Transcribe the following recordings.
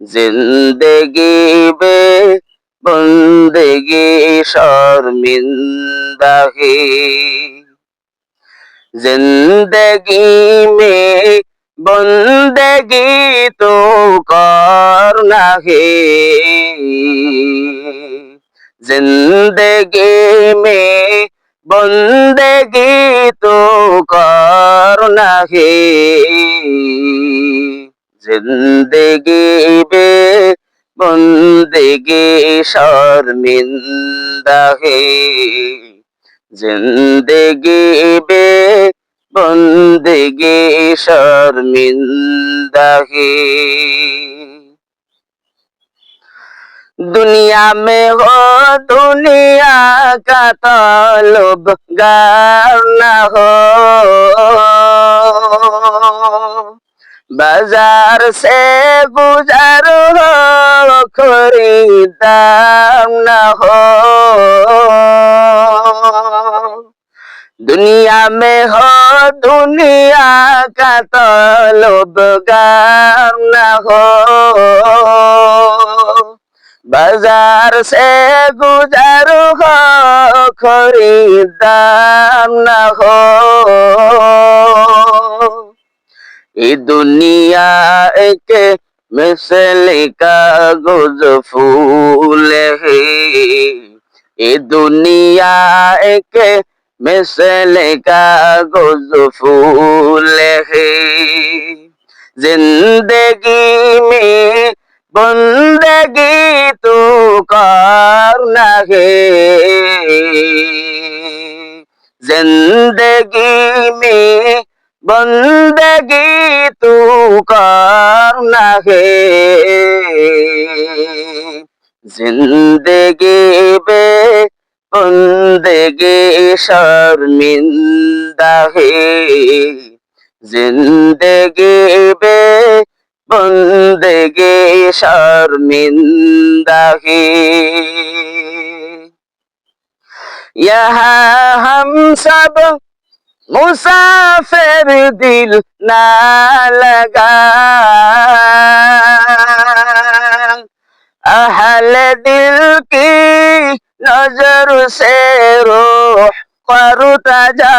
জিন্দগি বে বন্দেগি শর্মিন্দাহি। জিন্দগি মে বন্দেগি তো কর নাহি। জিন্দগি মে বন্দেগি তো কর নাহি। है जिंदगी में बंदगी शर्मिंदा है जिंदगी में बंदगी शर्मिंदा है दुनिया में हो दुनिया का तालब गाना हो বাজার সে বুজার খরিদাম না হো দুনিয়া মে হো, দুনিয়া কা তলবগার না হো বাজার সে গুজার হো খরিদাম না হো ये दुनिया एक मिसल कागज फूल है ये दुनिया एक मिसल कागज फूल है जिंदगी में बंदगी तो करना है जिंदगी में बंदगी तू करना है जिंदगी बे बंदगी शर्मिंदा है जिंदगी बे बंदगी शर्मिंदा है यहाँ हम सब मुसाफिर दिल ना लगा अहल दिल की नजर से रूह करता जा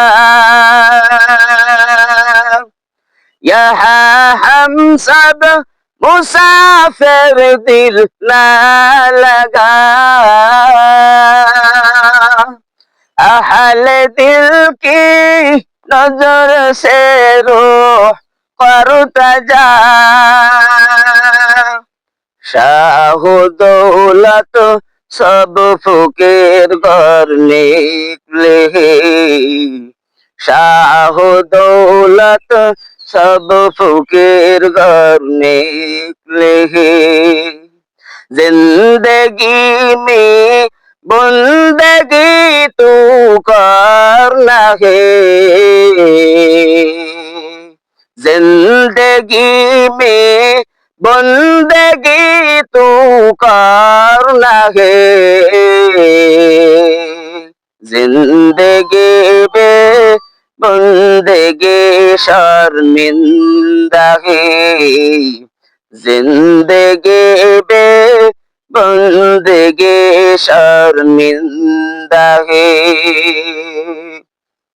यहाँ हम सब मुसाफिर दिल ना लगा अहल दिल की नजर से रूह करता जा शाह दौलत सब फुकेर घर निकले शाह दौलत सब फुकेर घर निकले जिंदगी में बंदगी ہے زندگی میں بندگی تو کرنا ہے زندگی میں بندگی شرمندہ ہے زندگی میں بندگی شرمندہ ہے